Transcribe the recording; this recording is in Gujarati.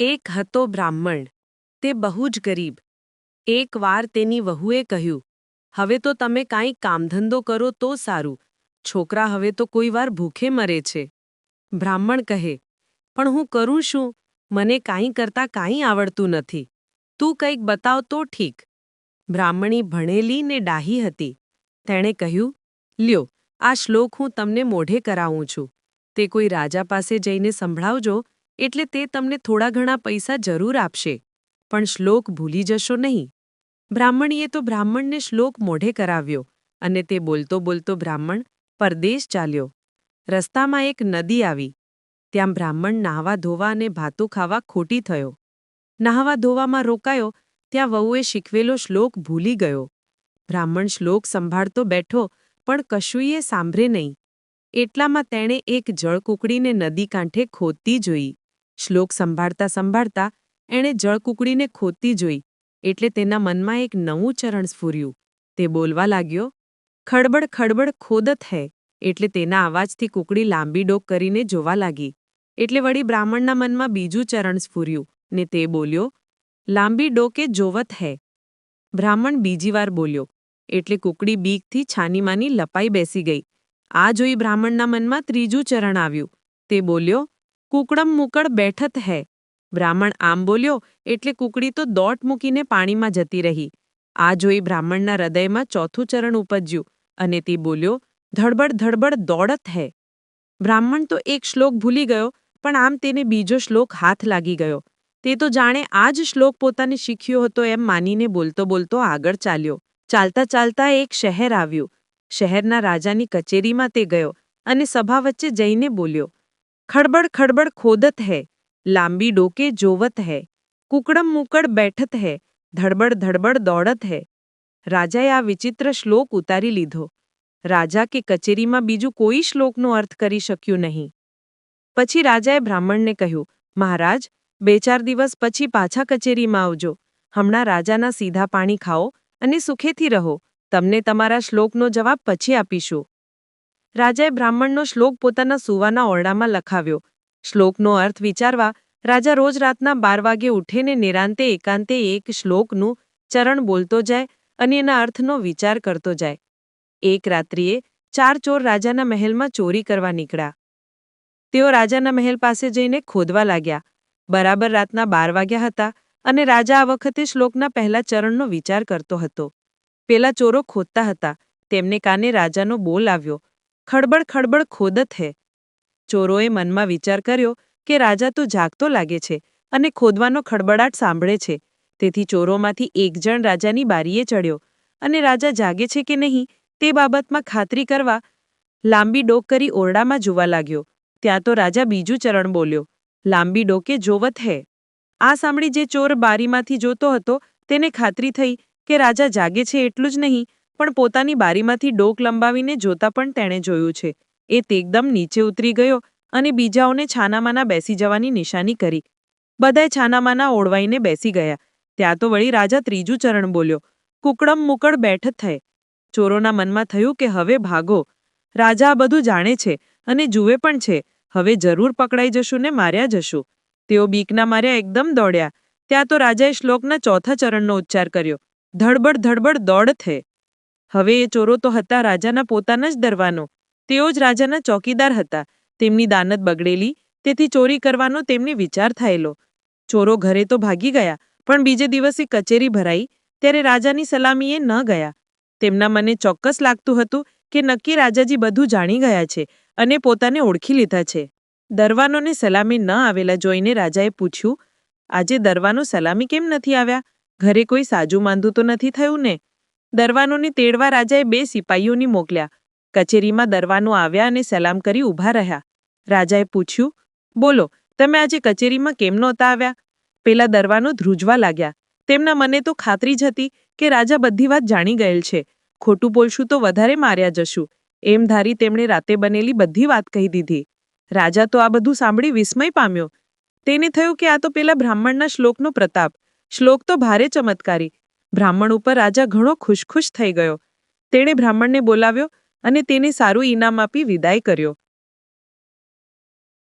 એક હતો બ્રાહ્મણ. તે બહુ જ ગરીબ. એકવાર તેની વહુએ કહ્યું, હવે તો તમે કાંઈ કામધંધો કરો તો સારું. છોકરા હવે તો કોઈ વાર ભૂખે મરે છે. બ્રાહ્મણ કહે, પણ હું કરું શું? મને કાંઈ કરતાં કાંઈ આવડતું નથી. તું કંઈક બતાવ તો ઠીક. બ્રાહ્મણી ભણેલી ને ડાહી હતી. તેણે કહ્યું, લ્યો, આ શ્લોક હું તમને મોઢે કરાવું છું. તે કોઈ રાજા પાસે જઈને સંભળાવજો એટલે તે તમને થોડા ઘણા પૈસા જરૂર આપશે. પણ શ્લોક ભૂલી જશો નહીં. બ્રાહ્મણીએ તો બ્રાહ્મણને શ્લોક મોઢે કરાવ્યો અને તે બોલતો બોલતો બ્રાહ્મણ પરદેશ ચાલ્યો. રસ્તામાં એક નદી આવી. ત્યાં બ્રાહ્મણ નાહવા ધોવા અને ભાતું ખાવા ખોટી થયો. નાહવા ધોવામાં રોકાયો, ત્યાં વહુએ શીખવેલો શ્લોક ભૂલી ગયો. બ્રાહ્મણ શ્લોક સંભાળતો બેઠો, પણ કશુંયે સાંભળે નહીં. એટલામાં તેણે એક જળકુકડીને નદી કાંઠે ખોદતી જોઈ. શ્લોક સંભાળતા સંભાળતા એણે જળકુકડીને ખોદતી જોઈ, એટલે તેના મનમાં એક નવું ચરણ સ્ફૂર્યું. તે બોલવા લાગ્યો, ખડબડ ખડબડ ખોદત હૈ, એટલે તેના અવાજથી કુકડી લાંબી ડોક કરીને જોવા લાગી. એટલે વળી બ્રાહ્મણના મનમાં બીજું ચરણ સ્ફૂર્યું ને તે બોલ્યો, લાંબી ડોકે જોવત હૈ. બ્રાહ્મણ બીજી વાર બોલ્યો, એટલે કુકડી બીકથી છાનીમાની લપાઈ બેસી ગઈ. આ જોઈ બ્રાહ્મણના મનમાં ત્રીજું ચરણ આવ્યું. તે બોલ્યો કુકડમ મુકડ બેઠત હૈ. બ્રાહ્મણ આમ બોલ્યો, એટલે કુકડી તો દોટ મૂકીને પાણીમાં જતી રહી. આ જોઈ બ્રાહ્મણના હૃદયમાં ચોથું ચરણ ઉપજ્યું અને તે બોલ્યો, ધડબડ ધડબડ દોડત હૈ. બ્રાહ્મણ તો એક શ્લોક ભૂલી ગયો, પણ આમ તેને બીજો શ્લોક હાથ લાગી ગયો. તે તો જાણે આ જ શ્લોક પોતાને શીખ્યો હતો એમ માનીને બોલતો બોલતો આગળ ચાલ્યો. ચાલતા ચાલતા એક શહેર આવ્યું. શહેરના રાજાની કચેરીમાં તે ગયો અને સભા વચ્ચે જઈને બોલ્યો ખડબડ ખડબડ ખોદત હૈ, લાંબી ડોકે જોવત હૈ, કુકડમ મુકડ બેઠત હૈ, ધડબડ ધડબડ દોડત હૈ. રાજાએ આ વિચિત્ર શ્લોક ઉતારી લીધો. રાજા કે કચેરીમાં બીજું કોઈ શ્લોકનો અર્થ કરી શક્યું નહીં. પછી રાજાએ બ્રાહ્મણને કહ્યું, મહારાજ બે ચાર દિવસ પછી પાછા કચેરીમાં આવજો. હમણાં રાજાના સીધા પાણી ખાઓ અને સુખેથી રહો. તમને તમારા શ્લોકનો જવાબ પછી આપીશું. રાજાએ બ્રાહ્મણનો શ્લોક પોતાના સુવાના ઓરડામાં લખાવ્યો. શ્લોકનો અર્થ વિચારવા, રાજા રોજ રાતના બાર વાગે ઉઠીને નિરાંતે એકાંતે એક શ્લોકનું ચરણ બોલતો જાય અને એના અર્થનો વિચાર કરતો જાય. એક રાત્રિએ ચાર ચોર રાજાના મહેલમાં ચોરી કરવા નીકળ્યા. તેઓ રાજાના મહેલ પાસે જઈને ખોદવા લાગ્યા. બરાબર રાતના બાર વાગ્યા હતા અને રાજા આ વખતે શ્લોકના પહેલા ચરણનો વિચાર કરતો હતો. પેલા ચોરો ખોદતા હતા. તેમને કાને રાજાનો બોલ આવ્યો. ખડબડ ખડબડ ખોદત હે ચોરોએ મનમાં વિચાર કર્યો કે રાજા તો જાગતો લાગે છે અને ખોદવાનો ખડબડાટ સાંભળે છે. તેથી ચોરોમાંથી એક જણ રાજાની બારીએ ચડ્યો અને રાજા જાગે છે કે નહીં તે બાબતમાં ખાતરી કરવા લાંબી ડોક કરી ઓરડામાં જોવા લાગ્યો. ત્યાં તો રાજા બીજું ચરણ બોલ્યો, લાંબી ડોકે જોવત હે. આ સાંભળી જે ચોર બારીમાંથી જોતો હતો તેને ખાતરી થઈ કે રાજા જાગે છે એટલું જ નહીં પણ પોતાની બારીમાંથી ડોક લંબાવીને જોતા પણ તેણે જોયું છે. એ તેકદમ નીચે ઉતરી ગયો અને બીજાઓને છાનામાના બેસી જવાની નિશાની કરી. બધાએ છાનામાના ઓળવાઈને બેસી ગયા. ત્યાં તો વળી રાજા ત્રીજું ચરણ બોલ્યો. કુકડમ મુકડ બેઠ થાય. ચોરોના મનમાં થયું કે હવે ભાગો. રાજા આ બધું જાણે છે અને જુએ પણ છે. હવે જરૂર પકડાઈ જશું ને માર્યા જશું. તેઓ બીકના માર્યા એકદમ દોડ્યા. ત્યાં તો રાજાએ શ્લોકના ચોથા ચરણનો ઉચ્ચાર કર્યો. ધડબડ ધડબડ દોડ થે. હવે એ ચોરો તો હતા રાજાના પોતાના જ દરવાનો. તેઓ જ રાજાના ચોકીદાર હતા. તેમની દાનત બગડેલી, તેથી ચોરી કરવાનો તેમને વિચાર થયેલો. ચોરો ઘરે તો ભાગી ગયા, પણ બીજે દિવસે કચેરી ભરાઈ, ત્યારે રાજાની સલામીએ ન ગયા. તેમના મને ચોક્કસ લાગતું હતું કે નક્કી રાજાજી બધું જાણી ગયા છે અને પોતાને ઓળખી લીધા છે. દરવાનોને સલામી ન આવેલા જોઈને રાજાએ પૂછ્યું, આજે દરવાનો સલામી કેમ નથી આવ્યા? ઘરે કોઈ સાજુ માંદું તો નથી થયું ને? દરવાનોને તેડવા રાજાએ બે સિપાહીઓની મોકલ્યા. કચેરીમાં દરવાનો આવ્યા અને સલામ કરી ઊભા રહ્યા. રાજાએ પૂછ્યું, બોલો, તમે આજે કચેરીમાં કેમ નહોતા આવ્યા? પેલા દરવાનો ધ્રુજવા લાગ્યા. તેમના મને તો ખાતરી જ હતી કે રાજા બધી વાત જાણી ગયેલ છે. ખોટું બોલશું તો વધારે માર્યા જશું. એમ ધારી તેમણે રાતે બનેલી બધી વાત કહી દીધી. રાજા તો આ બધું સાંભળી વિસ્મય પામ્યો. તેને થયું કે આ તો પેલા બ્રાહ્મણના શ્લોકનો પ્રતાપ. શ્લોક તો ભારે ચમત્કારી. બ્રાહ્મણ ઉપર રાજા ઘણો ખુશખુશ થઈ ગયો. તેણે બ્રાહ્મણને બોલાવ્યો અને તેને સારું ઇનામ આપી વિદાય કર્યો.